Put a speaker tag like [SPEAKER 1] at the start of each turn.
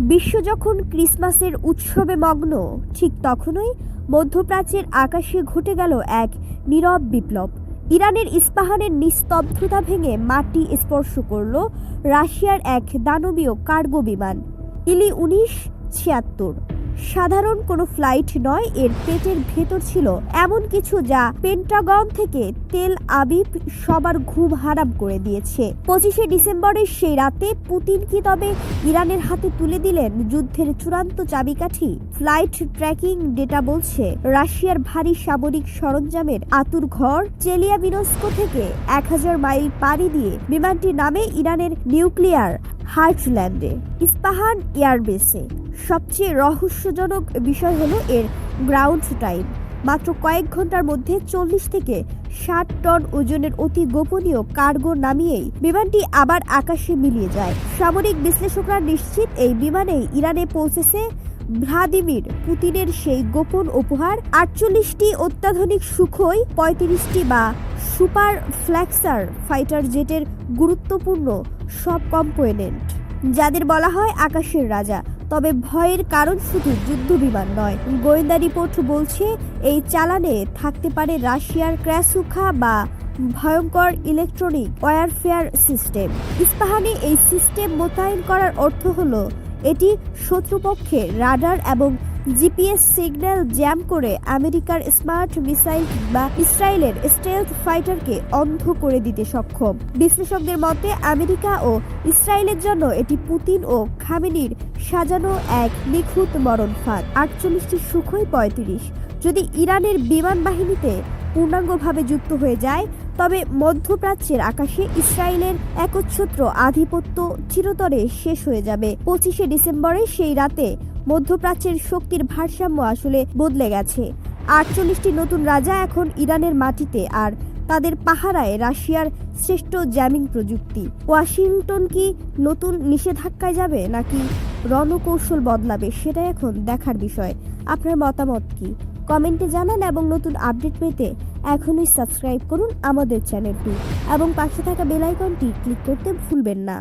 [SPEAKER 1] বিশ্ব যখন ক্রিসমাসের উৎসবে মগ্ন, ঠিক তখনই মধ্যপ্রাচ্যের আকাশে ঘটে গেল এক নীরব বিপ্লব। ইরানের ইস্পাহানের নিস্তব্ধতা ভেঙে মাটি স্পর্শ করল রাশিয়ার এক দানবীয় কার্গো বিমান। ইলি উনিশ ছিয়াত্তর। সাধারণ কোনো ফ্লাইট নয়, এর পেটের ভেতর ছিল এমন কিছু যা পেন্টাগন থেকে তেল আবিব সবার ঘুম হারাম করে দিয়েছে। পঁচিশে ডিসেম্বরের সেই রাতে পুতিন কি তবে ইরানের হাতে তুলে দিলেন যুদ্ধের চূড়ান্ত চাবিকাঠি? ফ্লাইট ট্র্যাকিং ডেটা বলছে, রাশিয়ার ভারী সামরিক সরঞ্জামের আতুর ঘর চেলিয়া চেলিয়াবিনস্কো থেকে এক হাজার মাইল পাড়ি দিয়ে বিমানটি নামে ইরানের নিউক্লিয়ার হার্টল্যান্ডে। ইস্পাহান এয়ারবেসে। সবচেয়ে রহস্যজনক বিষয় হলো এর গ্রাউন্ড টাইম। মাত্র কয়েক ঘণ্টার মধ্যে চল্লিশ থেকে ষাট টন ওজনের অতি গোপনীয় কার্গো নামিয়েই বিমানটি আবার আকাশে মিলিয়ে যায়। সামরিক বিশ্লেষকরা নিশ্চিত এই বিমানেই ইরানে পৌঁছেছে। ভ্লাদিমির পুতিনের সেই গোপন উপহার আটচল্লিশটি অত্যাধুনিক সুখই, পঁয়ত্রিশটি বা সুপার ফ্ল্যাক্সার ফাইটার জেটের গুরুত্বপূর্ণ সব কম্পোনেন্ট, যাদের বলা হয় আকাশের রাজা। তবে ভয়ের কারণ শুধু যুদ্ধ বিমান নয়। গোয়েন্দা রিপোর্ট বলছে, এই চালানে থাকতে পারে রাশিয়ার ক্র্যাসুখা বা ভয়ঙ্কর ইলেকট্রনিক ওয়ারফেয়ার সিস্টেম। ইস্পাহানে এই সিস্টেম মোতায়েন করার অর্থ হলো এটি শত্রুপক্ষের রাডার এবং জিপিএস সিগন্যাল জ্যাম করে আমেরিকার স্মার্ট মিসাইল বা ইসরায়েলের স্টেলথ ফাইটারকে অন্ধ করে দিতে সক্ষম। বিশ্লেষকদের মতে, আমেরিকা ও ইসরায়েলের জন্য এটি পুতিন ও খামেনির সাজানো এক নিখুঁত মরণ ফাঁদ আটচল্লিশটি সুখই পঁয়ত্রিশ। যদি ইরানের বিমান বাহিনীতে পূর্ণাঙ্গভাবে যুক্ত হয়ে যায়, তবে মধ্যপ্রাচ্যের আকাশে ইসরায়েলের একচ্ছত্র আধিপত্য চিরতরে শেষ হয়ে যাবে। পঁচিশে ডিসেম্বরে সেই রাতে মধ্যপ্রাচ্যের শক্তির ভারসাম্য আসলে বদলে গেছে। আটচল্লিশটি নতুন রাজা এখন ইরানের মাটিতে, আর তাদের পাহারায় রাশিয়ার শ্রেষ্ঠ জ্যামিং প্রযুক্তি। ওয়াশিংটন কি নতুন নিষেধাজ্ঞায় যাবে, নাকি রণকৌশল বদলাবে, সেটা এখন দেখার বিষয়। আপনার মতামত কি? কমেন্টে জানান এবং নতুন আপডেট পেতে এখনই সাবস্ক্রাইব করুন আমাদের চ্যানেলটি এবং পাশে থাকা বেলাইকনটি ক্লিক করতে ভুলবেন না।